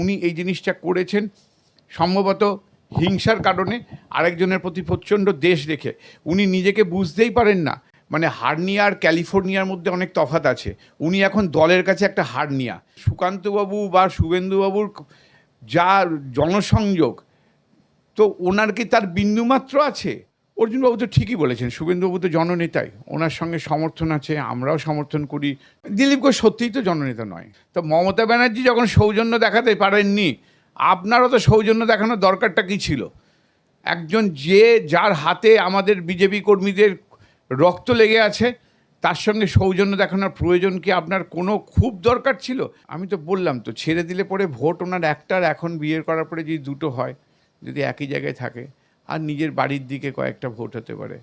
উনি এই জিনিসটা করেছেন। সম্ভবত হিংসার কারণে আরেকজনের প্রতি প্রচণ্ড দেশ রেখে। উনি নিজেকে বুঝতেই পারেন না মানে হার্নিয়া আর ক্যালিফোর্নিয়ার মধ্যে অনেক তফাত আছে। উনি এখন দলের কাছে একটা হার্নিয়া। সুকান্তবাবু বা শুভেন্দুবাবুর যা জনসংযোগ, তো ওনার কি তার বিন্দুমাত্র আছে? অর্জুনবাবু তো ঠিকই বলেছেন, শুভেন্দুবাবু তো জননেতাই, ওনার সঙ্গে সমর্থন আছে, আমরাও সমর্থন করি। দিলীপ ঘোষ সত্যিই তো জননেতা নয়। তো মমতা ব্যানার্জি যখন সৌজন্য দেখাতে পারেননি, আপনারও তো সৌজন্য দেখানোর দরকারটা কী ছিল? একজন যে যার হাতে আমাদের বিজেপি কর্মীদের রক্ত লেগে আছে, তার সঙ্গে সৌজন্য দেখানোর প্রয়োজন কি আপনার কোনো খুব দরকার ছিল? আমি তো বললাম তো, ছেড়ে দিলে পরে ভোট ওনার একটার এখন বিয়ের করার পরে যদি দুটো হয়, যদি একই জায়গায় থাকে। আর নিজের বাড়ির দিকে কয়েকটা ভোট হতে পারে।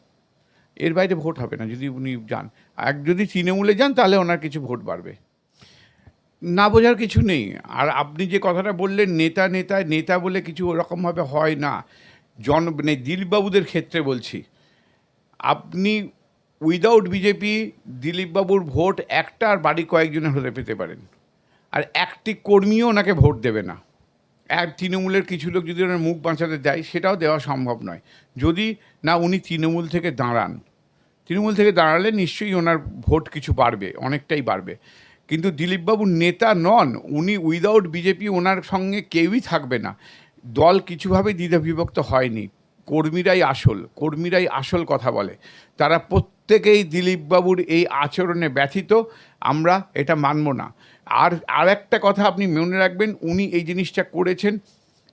এর বাইরে ভোট হবে না, যদি উনি যান। এক যদি তৃণমূলে যান, তাহলে ওনার কিছু ভোট বাড়বে। না বোঝার কিছু নেই। আর আপনি যে কথাটা বললেন, নেতা নেতা নেতা বলে কিছু ওরকমভাবে হয় না। জন মানে দিলীপবাবুদের ক্ষেত্রে বলছি। আপনি উইদাউট বিজেপি দিলীপবাবুর ভোট একটা আর বাড়ি কয়েকজনের হলে পেতে পারেন। আর একটি কর্মীও ওনাকে ভোট দেবে না। এক তৃণমূলের কিছু লোক যদি ওনার মুখ বাঁচাতে দেয় সেটাও দেওয়া সম্ভব নয়। যদি না উনি তৃণমূল থেকে দাঁড়ান, তৃণমূল থেকে দাঁড়ালে নিশ্চয়ই ওনার ভোট কিছু বাড়বে, অনেকটাই বাড়বে। কিন্তু দিলীপবাবু নেতা নন, উনি উইদাউট বিজেপি ওনার সঙ্গে কেউই থাকবে না। দল কিছুভাবে দ্বিধাবিভক্ত হয়নি। কর্মীরাই আসল কর্মীরাই আসল কথা বলে। তারা প্রত্যেকেই দিলীপবাবুর এই আচরণে ব্যথিত, আমরা এটা মানব না। আর আর একটা কথা আপনি মনে রাখবেন, উনি এই জিনিসটা করেছেন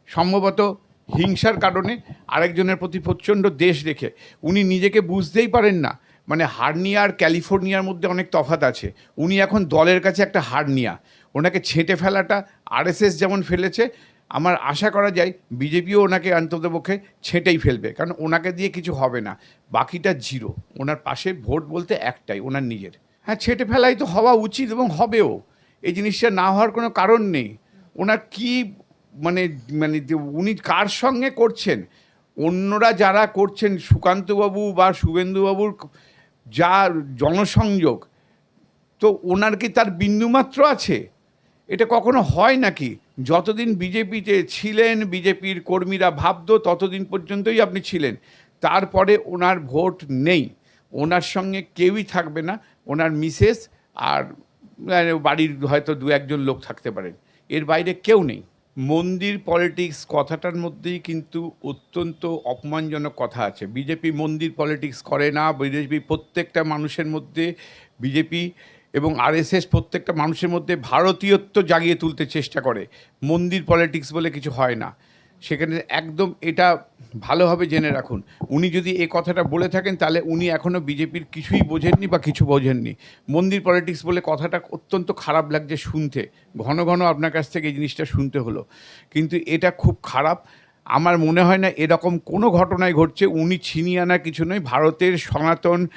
সম্ভবত হিংসার কারণে আরেকজনের প্রতি প্রচণ্ড দেশ রেখে। উনি নিজেকে বুঝতেই পারেন না মানে হার্নিয়া আর ক্যালিফোর্নিয়ার মধ্যে অনেক তফাত আছে। উনি এখন দলের কাছে একটা হার্নিয়া। ওনাকে ছেঁটে ফেলাটা আরএসএস যেমন ফেলেছে, আমার আশা করা যায় বিজেপিও ওনাকে অন্ততপক্ষে ছেঁটেই ফেলবে, কারণ ওনাকে দিয়ে কিছু হবে না। বাকিটা জিরো। ওনার পাশে ভোট বলতে একটাই, ওনার নিজের। হ্যাঁ ছেঁটে ফেলাই তো হওয়া উচিত এবং হবেও। এই জিনিসটা না হওয়ার কোনো কারণ নেই। ওনার কি মানে মানে উনি কার সঙ্গে করছেন? অন্যরা যারা করছেন, সুকান্তবাবু বা শুভেন্দুবাবুর যা জনসংযোগ, তো ওনার কি তার বিন্দুমাত্র আছে? এটা কখনো হয় নাকি? যতদিন বিজেপিতে ছিলেন, বিজেপির কর্মীরা ভাবতো, ততদিন পর্যন্তই আপনি ছিলেন। তারপরে ওনার ভোট নেই। ওনার সঙ্গে কেউই থাকবে না। ওনার মিসেস আর বাড়ির হয়তো দু একজন লোক থাকতে পারেন। এর বাইরে কেউ নেই। মন্দির, পলিটিক্স কথাটার মধ্যেই কিন্তু অত্যন্ত অপমানজনক কথা আছে। বিজেপি মন্দির, পলিটিক্স করে না। বিজেপি প্রত্যেকটা মানুষের মধ্যে, বিজেপি এবং আরএসএস প্রত্যেকটা মানুষের মধ্যে ভারতীয়ত্ব জাগিয়ে তুলতে চেষ্টা করে। মন্দির, পলিটিক্স বলে কিছু হয় না। সেখানে একদম এটা ভালোভাবে জেনে রাখুন। উনি যদি এই কথাটা বলে থাকেন, তাহলে উনি এখনও বিজেপির কিছুই বোঝেননি বা কিছু বোঝেননি। মন্দির পলিটিক্স বলে কথাটা অত্যন্ত খারাপ লাগছে শুনতে। ঘন ঘন আপনার কাছ থেকে এই জিনিসটা শুনতে হলো। কিন্তু এটা খুব খারাপ। আমার মনে হয় না এরকম কোনো ঘটনায় ঘটছে। উনি ছিনিয়ে আনা কিছু নয়। ভারতের সনাতন,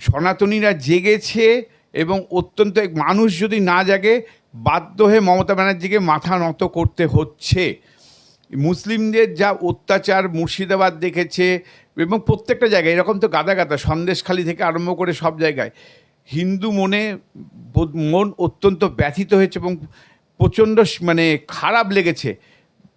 সনাতনীরা জেগেছে এবং অত্যন্ত মানুষ যদি না জাগে, বাধ্য হয়ে মমতা ব্যানার্জিকে মাথা নত করতে হচ্ছে। মুসলিমদের যা অত্যাচার মুর্শিদাবাদ দেখেছে এবং প্রত্যেকটা জায়গায়, এরকম তো গাদা গাদা, সন্দেশখালি থেকে আরম্ভ করে সব জায়গায়। হিন্দু মনে মন অত্যন্ত ব্যথিত হয়েছে এবং প্রচণ্ড মানে খারাপ লেগেছে।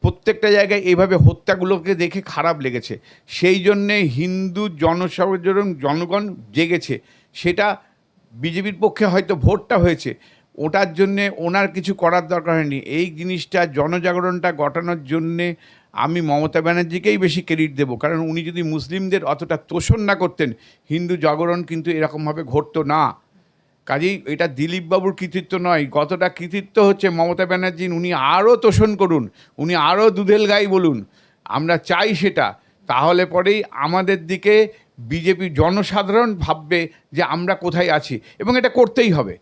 প্রত্যেকটা জায়গায় এইভাবে হত্যাগুলোকে দেখে খারাপ লেগেছে। সেই জন্যে হিন্দু জনসাধারণ, জনগণ জেগেছে। সেটা বিজেপির পক্ষে হয়তো ভোটটা হয়েছে। ওটার জন্যে ওনার কিছু করার দরকার হয়নি। এই জিনিসটা, জনজাগরণটা ঘটানোর জন্যে আমি মমতা ব্যানার্জিকেই বেশি ক্রেডিট দেবো। কারণ উনি যদি মুসলিমদের অতটা তোষণ না করতেন, হিন্দু জাগরণ কিন্তু এরকমভাবে ঘটতো না। কাজেই এটা দিলীপবাবুর কৃতিত্ব নয় কতটা কৃতিত্ব হচ্ছে মমতা ব্যানার্জির, উনি আরও তোষণ করুন, উনি আরও দুধেল গাই বলুন। আমরা চাই সেটা। তাহলে পরেই আমাদের দিকে বিজেপি জনসাধারণ ভাববে যে আমরা কোথায় আছি। এবং এটা করতেই হবে।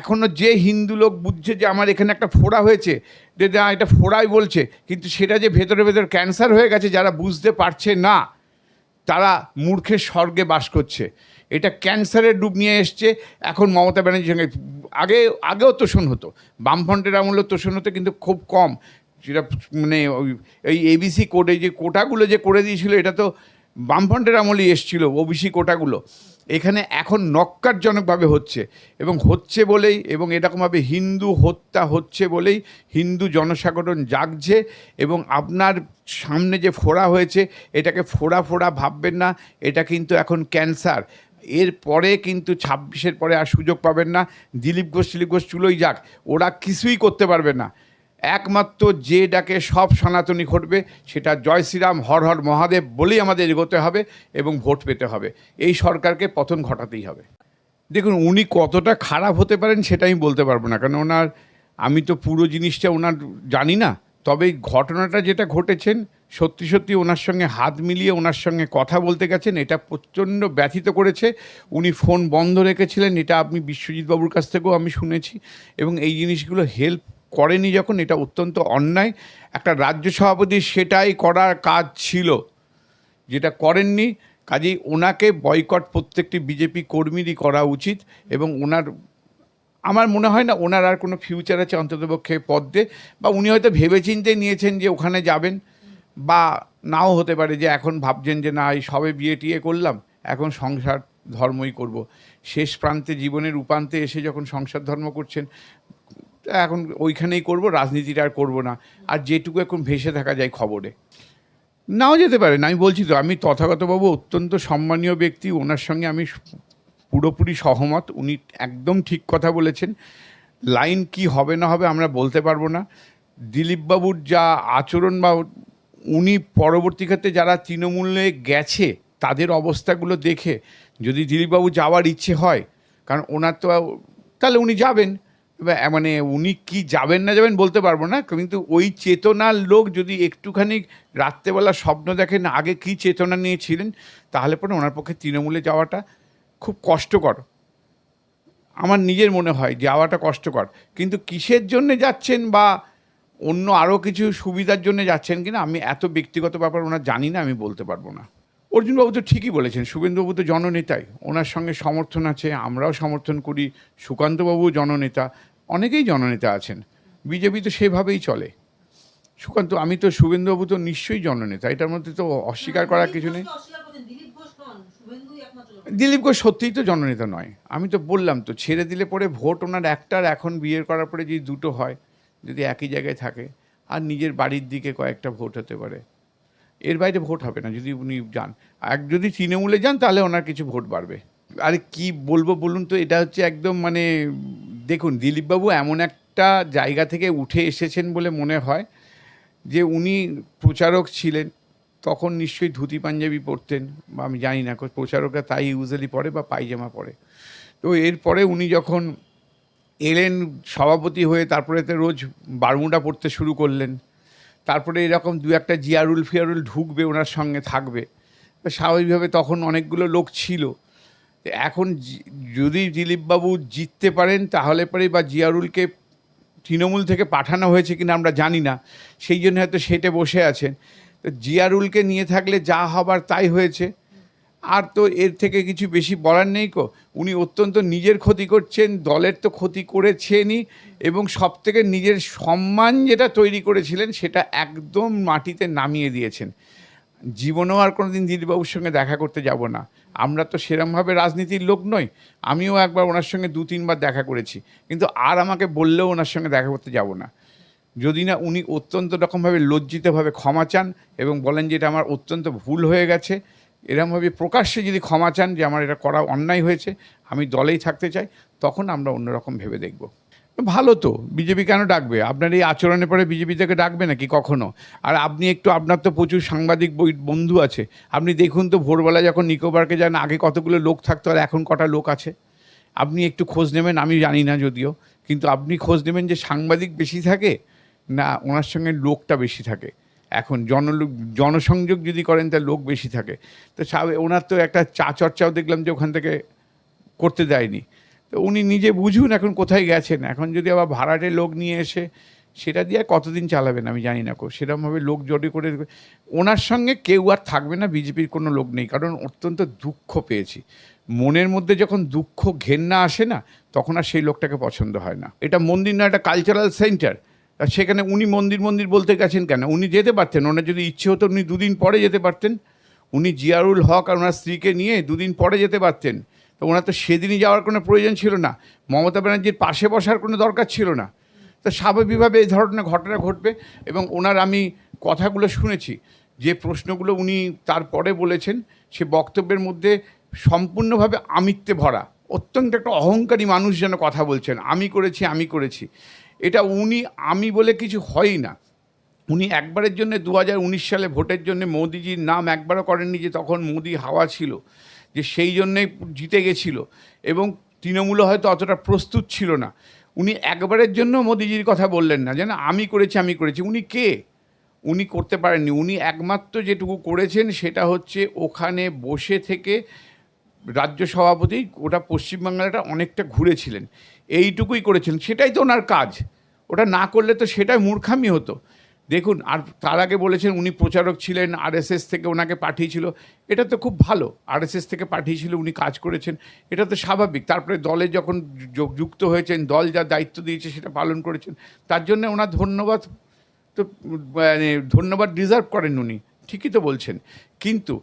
এখনও যে হিন্দু লোক বুঝছে যে আমার এখানে একটা ফোড়া হয়েছে, যে এটা ফোড়াই বলছে, কিন্তু সেটা যে ভেতরে ভেতরে ক্যান্সার হয়ে গেছে যারা বুঝতে পারছে না, তারা মূর্খের স্বর্গে বাস করছে। এটা ক্যান্সারের ডুব নিয়ে এসছে। এখন মমতা ব্যানার্জির সঙ্গে আগে, আগেও তোষণ হতো। বামফ্রন্টের আমলেও তোষণ হতো, কিন্তু খুব কম। যেটা মানে ওই, এই এবিসি কোডে যে কোটাগুলো যে করে দিয়েছিল, এটা তো বামফ্রন্টের আমলেই এসছিল ওবিসি কোটাগুলো। এখানে এখন নক্কারজনকভাবে হচ্ছে এবং হচ্ছে বলেই এবং এরকমভাবে হিন্দু হত্যা হচ্ছে বলেই হিন্দু জনসাগরণ জাগছে এবং আপনার সামনে যে ফোড়া হয়েছে, এটাকে ফোড়া ফোড়া ভাববেন না, এটা কিন্তু এখন ক্যান্সার। এর পরে কিন্তু ছাব্বিশের পরে আর সুযোগ পাবেন না, দিলীপ ঘোষ দিলীপ ঘোষ চুলোই যাক, ওরা কিছুই করতে পারবে না। একমাত্র যে ডাকে সব সনাতনী ঘটবে, সেটা জয় শ্রীরাম, হর হর মহাদেব বলেই আমাদের এগোতে হবে এবং ভোট পেতে হবে। এই সরকারকে পতন ঘটাতেই হবে। দেখুন, উনি কতটা খারাপ হতে পারেন সেটা আমি বলতে পারব না, কারণ ওনার, আমি তো পুরো জিনিসটা ওনার জানি না, তবে ঘটনাটা যেটা ঘটেছেন, সত্যি সত্যি ওনার সঙ্গে হাত মিলিয়ে ওনার সঙ্গে কথা বলতে গেছেন, এটা প্রচণ্ড ব্যথিত করেছে। উনি ফোন বন্ধ রেখেছিলেন, এটা আপনি বিশ্বজিৎ বাবুর কাছ থেকেও আমি শুনেছি এবং এই জিনিসগুলো হেল্প করেনি যখন, এটা অত্যন্ত অন্যায়। একটা রাজ্য সভাপতি সেটাই করার কাজ ছিল। যেটা করেননি, কাজেই ওনাকে বয়কট প্রত্যেকটি বিজেপি কর্মীরই করা উচিত এবং ওনার, আমার মনে হয় না ওনার আর কোনো ফিউচার আছে অন্ততপক্ষে পদ্মে বা উনি হয়তো ভেবেচিন্তে নিয়েছেন যে ওখানে যাবেন, বা নাও হতে পারে যে এখন ভাবছেন যে না, এই সবে বিয়ে টিয়ে করলাম, এখন সংসার ধর্মই করব। শেষ প্রান্তে জীবনের উপান্তে এসে যখন সংসার ধর্ম করছেন এখন ওইখানেই করব, রাজনীতিটা আর করব না। আর যেটুকু এখন ভেসে থাকা যায় খবরে। নাও যেতে পারেন আমি বলছি তো, আমি তথাগতবাবু অত্যন্ত সম্মানীয় ব্যক্তি, ওনার সঙ্গে আমি পুরোপুরি সহমত, উনি একদম ঠিক কথা বলেছেন। লাইন কি হবে না হবে আমরা বলতে পারব না। দিলীপবাবুর যা আচরণ বা উনি পরবর্তী ক্ষেত্রে যারা তৃণমূলে গেছে, তাদের অবস্থাগুলো দেখে যদি দিলীপবাবু যাওয়ার ইচ্ছে হয়, কারণ ওনার তো তাহলে উনি যাবেন। মানে উনি কি যাবেন না যাবেন বলতে পারব না, কিন্তু ওই চেতনার লোক যদি একটুখানি রাত্রেবেলা স্বপ্ন দেখেন আগে কি চেতনা নিয়েছিলেন, তাহলে পরে ওনার পক্ষে তৃণমূলে যাওয়াটা খুব কষ্টকর। আমার নিজের মনে হয় যাওয়াটা কষ্টকর। কিন্তু কিসের জন্য যাচ্ছেন বা অন্য আরও কিছু সুবিধার জন্য যাচ্ছেন কিনা, আমি এত ব্যক্তিগত ব্যাপার ওনার জানি না, আমি বলতে পারব না। অর্জুনবাবু তো ঠিকই বলেছেন শুভেন্দুবাবু তো জননেতাই। ওনার সঙ্গে সমর্থন আছে আমরাও সমর্থন করি। সুকান্তবাবু জননেতা অনেকেই জননেতা আছেন। বিজেপি তো সেভাবেই চলে। সুকান্ত আমি তো শুভেন্দুবাবু তো নিশ্চয়ই জননেতা এটার মধ্যে তো অস্বীকার করার কিছু নেই। দিলীপ ঘোষ সত্যিই তো জননেতা নয়। আমি তো বললাম তো ছেড়ে দিলে পরে ভোট ওনার একটার এখন বিয়ের করার পরে যদি দুটো হয় যদি একই জায়গায় থাকে আর নিজের বাড়ির দিকে কয়েকটা ভোট হতে পারে। এর বাইরে ভোট হবে না, যদি উনি যান। আর যদি তৃণমূলে যান, তাহলে ওনার কিছু ভোট বাড়বে। আরে কি বলব বলুন তো, এটা হচ্ছে একদম মানে দেখুন, দিলীপবাবু এমন একটা জায়গা থেকে উঠে এসেছেন বলে মনে হয়, যে উনি প্রচারক ছিলেন, তখন নিশ্চয়ই ধুতি পাঞ্জাবি পরতেন, বা আমি জানি না প্রচারকরা তাই ইউজুয়ালি পরে বা পায়জামা পরে। তো এরপরে উনি যখন এলেন সভাপতি হয়ে, তারপরে রোজ বারমুডা পড়তে শুরু করলেন তারপরে এরকম দু একটা জিয়ারুল ফিয়ারুল ঢুকবে ওনার সঙ্গে থাকবে। স্বাভাবিকভাবে তখন অনেকগুলো লোক ছিল। এখন যদি দিলীপবাবু জিততে পারেন, তাহলে পরে বা জিয়ারুলকে তৃণমূল থেকে পাঠানো হয়েছে কিনা আমরা জানি না। সেই জন্য হয়তো সেটে বসে আছেন। তো জিয়ারুলকে নিয়ে থাকলে যা হবার তাই হয়েছে। আর তো এর থেকে কিছু বেশি বলার নেই কো। উনি অত্যন্ত নিজের ক্ষতি করছেন, দলের তো ক্ষতি করেছেনই এবং সব থেকে নিজের সম্মান যেটা তৈরি করেছিলেন সেটা একদম মাটিতে নামিয়ে দিয়েছেন। জীবনেও আর কোনো দিন দিলীপবাবুর সঙ্গে দেখা করতে যাব না। আমরা তো সেরমভাবে রাজনীতির লোক নই। আমিও একবার ওনার সঙ্গে দু, তিনবার দেখা করেছি। কিন্তু আর আমাকে বললেও ওনার সঙ্গে দেখা করতে যাব না। যদি না উনি অত্যন্ত রকমভাবে লজ্জিতভাবে ক্ষমা চান এবং বলেন যে এটা আমার অত্যন্ত ভুল হয়ে গেছে এরমভাবে প্রকাশ্যে যদি ক্ষমা চান যে আমার এটা করা অন্যায় হয়েছে, আমি দলেই থাকতে চাই, তখন আমরা অন্যরকম ভেবে দেখব। ভালো তো, বিজেপি কেন ডাকবে? আপনার এই আচরণের পরে বিজেপি থেকে ডাকবে নাকি কখনো? আর আপনি একটু, আপনার তো প্রচুর সাংবাদিক বই- বন্ধু আছে। আপনি দেখুন তো ভোরবেলা যখন নিকোবরকে যান, আগে কতগুলো লোক থাকতো আর এখন কটা লোক আছে? আপনি একটু খোঁজ নেবেন, আমি জানি না যদিও। কিন্তু আপনি খোঁজ নেবেন যে সাংবাদিক বেশি থাকে না ওনার সঙ্গে লোকটা বেশি থাকে। এখন জনলোক জনসংযোগ যদি করেন, তাহলে লোক বেশি থাকে। তো ওনার তো একটা চা চর্চাও দেখলাম যে ওখান থেকে করতে দেয়নি। তো উনি নিজে বুঝুন এখন কোথায় গেছেন। এখন যদি আবার ভাড়াটে লোক নিয়ে এসে সেটা দিয়ে কতদিন চালাবেন আমি জানি না কো। সেরকমভাবে লোক জড়ি করে ওনার সঙ্গে কেউ আর থাকবে না, বিজেপির কোনো লোক নেই। কারণ অত্যন্ত দুঃখ পেয়েছি। মনের মধ্যে যখন দুঃখ ঘেন্না আসে না, তখন আর সেই লোকটাকে পছন্দ হয় না। এটা মন্দির না একটা কালচারাল সেন্টার আর সেখানে উনি মন্দির মন্দির বলতে গেছেন কেন? উনি যেতে পারতেন, ওনার যদি ইচ্ছে হতো উনি দুদিন পরে যেতে পারতেন। উনি জিয়ারুল হক আর ওনার স্ত্রীকে নিয়ে দুদিন পরে যেতে পারতেন। তো ওনার তো সেদিনই যাওয়ার কোনো প্রয়োজন ছিল না। মমতা ব্যানার্জির পাশে বসার কোনো দরকার ছিল না। তো স্বাভাবিকভাবে এই ধরনের ঘটনা ঘটবে এবং ওনার আমি কথাগুলো শুনেছি। যে প্রশ্নগুলো উনি তারপরে বলেছেন, সে বক্তব্যের মধ্যে সম্পূর্ণভাবে আমিত্বে ভরা। অত্যন্ত একটা অহংকারী মানুষ যেন কথা বলছেন। আমি করেছি আমি করেছি। এটা উনি, আমি বলে কিছু হয়ই না। উনি একবারের জন্য দু হাজার উনিশ সালে ভোটের জন্য মোদিজির নাম একবারও করেননি যে তখন মোদি হাওয়া ছিল, যে সেই জন্যে জিতে গেছিল এবং তৃণমূল হয়তো অতটা প্রস্তুত ছিল না। উনি একবারের জন্য মোদিজির কথা বললেন না, যেন আমি করেছি আমি করেছি। উনি কে? উনি করতে পারেননি। উনি একমাত্র যেটুকু করেছেন সেটা হচ্ছে ওখানে বসে থেকে রাজ্য সভাপতি, ওটা পশ্চিমবাংলাটা অনেকটা ঘুরেছিলেন। এইটুকুই করেছেন সেটাই তো ওনার কাজ। ওটা না করলে তো সেটাই মূর্খামি হতো। দেখুন, আর তার আগে বলেছেন উনি প্রচারক ছিলেন, আরএসএস থেকে ওনাকে পাঠিয়েছিল। এটা তো খুব ভালো, আরএসএস থেকে পাঠিয়েছিল, উনি কাজ করেছেন। এটা তো স্বাভাবিক। তারপরে দলে যখন যুক্ত হয়েছেন, দল যা দায়িত্ব দিয়েছে সেটা পালন করেছেন, তার জন্য ওনার ধন্যবাদ তো মানে ধন্যবাদ ডিজার্ভ করেন উনি, ঠিকই তো বলছেন। কিন্তু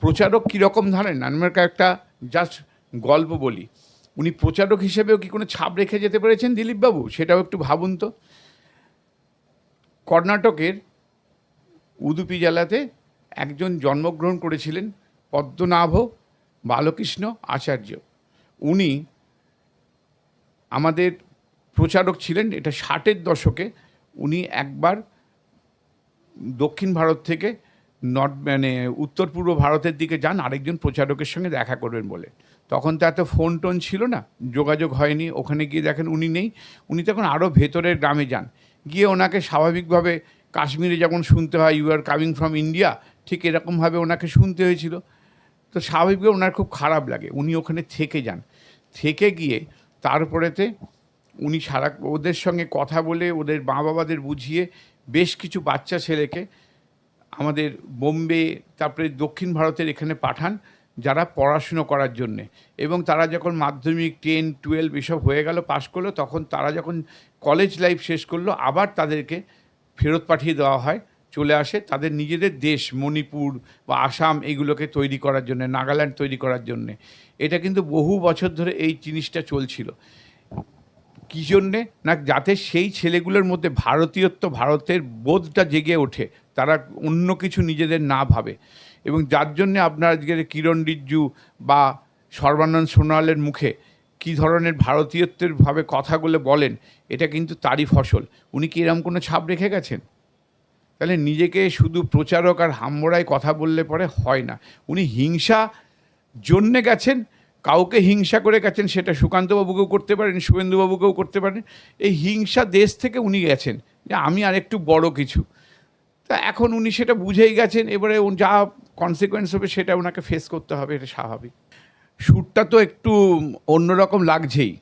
প্রচারক কীরকম ধরেন? আমি একটা জাস্ট গল্প বলি। উনি প্রচারক হিসেবেও কি কোনো ছাপ রেখে যেতে পেরেছেন দিলীপবাবু? সেটাও একটু ভাবুন তো। কর্ণাটকের উদুপি জেলাতে একজন জন্মগ্রহণ করেছিলেন পদ্মনাভ বালকৃষ্ণ আচার্য। উনি আমাদের প্রচারক ছিলেন, এটা ষাটের দশকে। উনি একবার দক্ষিণ ভারত থেকে নর্থ মানে উত্তর পূর্ব ভারতের দিকে যান, আরেকজন প্রচারকের সঙ্গে দেখা করবেন বলে। তখন তো এত ফোন টোন ছিল না, যোগাযোগ হয়নি, ওখানে গিয়ে দেখেন উনি নেই, উনি তখন আরও ভেতরের গ্রামে যান। গিয়ে ওনাকে স্বাভাবিকভাবে কাশ্মীরে যেমন শুনতে হয় you are coming from India ঠিক এরকমভাবে ওনাকে শুনতে হয়েছিল। তো স্বাভাবিকভাবে ওনার খুব খারাপ লাগে, উনি ওখানে থেকে যান। থেকে গিয়ে তারপরেতে উনি সারা, ওদের সঙ্গে কথা বলে ওদের মা বাবাদের বুঝিয়ে বেশ কিছু বাচ্চা ছেলেকে আমাদের বোম্বে, তারপরে দক্ষিণ ভারতের এখানে পাঠান। যারা পড়াশুনো করার জন্যে। এবং তারা যখন মাধ্যমিক, টেন, টুয়েলভ এসব হয়ে গেল, পাশ করল, তখন তারা যখন কলেজ লাইফ শেষ করল, আবার তাদেরকে ফেরত পাঠিয়ে দেওয়া হয়, চলে আসে তাদের নিজেদের দেশ, মণিপুর বা আসাম এগুলোকে তৈরি করার জন্য, নাগাল্যান্ড তৈরি করার জন্যে। এটা কিন্তু বহু বছর ধরে এই জিনিসটা চলছিল। কী জন্যে? না, যাতে সেই ছেলেগুলোর মধ্যে ভারতীয়ত্ব, ভারতের বোধটা জেগে ওঠে। তারা অন্য কিছু নিজেদের না ভাবে। এবং যার জন্যে আপনার আজকের কিরণ রিজ্জু বা সর্বানন্দ সোনোয়ালের মুখে কী ধরনের ভারতীয়ত্বের ভাবে কথাগুলো বলেন, এটা কিন্তু তারই ফসল। উনি কি এরকম কোনো ছাপ রেখে গেছেন? তাহলে নিজেকে শুধু প্রচারক আর হাম্বড়ায় কথা বললে পরে হয় না। উনি হিংসা জন্যে গেছেন, কাউকে হিংসা করে গেছেন সেটা সুকান্তবাবুকেও করতে পারেন, শুভেন্দুবাবুকেও করতে পারেন। এই হিংসা দেশ থেকে উনি গেছেন, যে আমি আর একটু বড় কিছু। তা এখন উনি সেটা বুঝেই গেছেন, এবারে যা কনসিকোয়েন্স হবে সেটা ওনাকে ফেস করতে হবে, এটা স্বাভাবিক। সুরটা তো একটু অন্যরকম লাগছেই।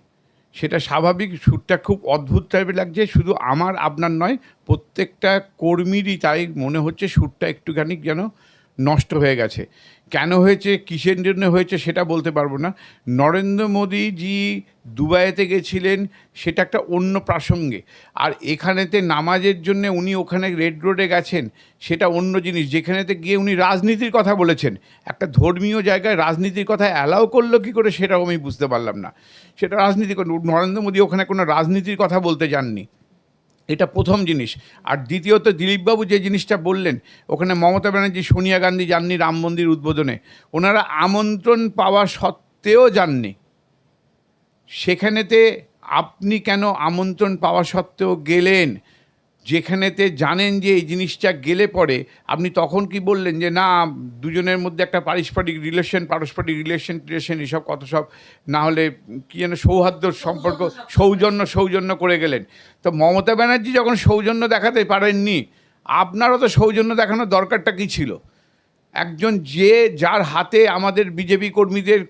সেটা স্বাভাবিক, সুরটা খুব অদ্ভুত টাইপের লাগছে, শুধু আমার আপনার নয়, প্রত্যেকটা কর্মীরই তাই মনে হচ্ছে সুরটা একটুখানি যেন নষ্ট হয়ে গেছে। কেন হয়েছে? কিসের জন্য হয়েছে সেটা বলতে পারব না। নরেন্দ্র মোদীজি দুবাইতে গেছিলেন, সেটা একটা অন্য প্রাসঙ্গে। আর এখানেতে নামাজের জন্য উনি ওখানে রেড রোডে গেছেন, সেটা অন্য জিনিস। যেখানেতে গিয়ে উনি রাজনীতির কথা বলেছেন। একটা ধর্মীয় জায়গায় রাজনীতির কথা অ্যালাউ করল কী করে সেটাও আমি বুঝতে পারলাম না। সেটা রাজনীতি নরেন্দ্র মোদী ওখানে কোনো রাজনীতির কথা বলতে যাননি। এটা প্রথম জিনিস। আর দ্বিতীয়ত দিলীপবাবু যে জিনিসটা বললেন, ওখানে মমতা ব্যানার্জি, সোনিয়া গান্ধী যাননি রাম মন্দির উদ্বোধনে। ওনারা আমন্ত্রণ পাওয়া সত্ত্বেও যাননি। সেখানেতে আপনি কেন আমন্ত্রণ পাওয়া সত্ত্বেও গেলেন? যেখানেতে জানেন যে এই জিনিসটা গেলে পরে, আপনি তখন কি বললেন যে, না, দুজনের মধ্যে একটা পারস্পরিক রিলেশন পারস্পরিক রিলেশন টিলেশন এসব কত সব না হলে কি যেন সৌহার্দ্য সম্পর্ক, সৌজন্য সৌজন্য করে গেলেন? তো মমতা ব্যানার্জি যখন সৌজন্য দেখাতে পারেননি, আপনারও তো সৌজন্য দেখানোর দরকারটা কী ছিল? একজন যে যার হাতে আমাদের বিজেপি কর্মীদের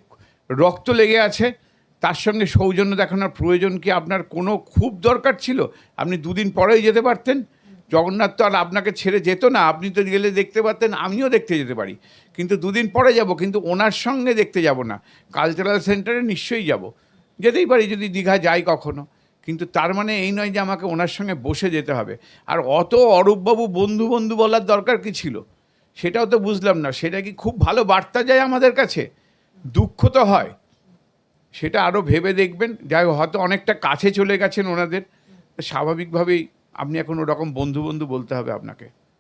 রক্ত লেগে আছে তার সঙ্গে সৌজন্য দেখানোর প্রয়োজন কি আপনার কোনো খুব দরকার ছিল? আপনি দুদিন পরেই যেতে পারতেন। জগন্নাথ তো আর আপনাকে ছেড়ে যেত না। আপনি তো গেলে দেখতে পারতেন, আমিও দেখতে যেতে পারি। কিন্তু দুদিন পরে যাব, কিন্তু ওনার সঙ্গে দেখতে যাব না। কালচারাল সেন্টারে নিশ্চয়ই যাব। যেতেই পারি, যদি দীঘা যাই কখনো। কিন্তু তার মানে এই নয় যে আমাকে ওনার সঙ্গে বসে যেতে হবে। আর অত অরূপবাবু বন্ধু বন্ধু বলার দরকার কি ছিল? সেটাও তো বুঝলাম না। সেটা কি খুব ভালো বার্তা যায় আমাদের কাছে? দুঃখ তো হয়। সেটা আরও ভেবে দেখবেন। যাই হয়তো অনেকটা কাছে চলে গেছেন ওনাদের। স্বাভাবিকভাবেই আপনি এখন ওরকম বন্ধু বন্ধু বলতে হবে আপনাকে।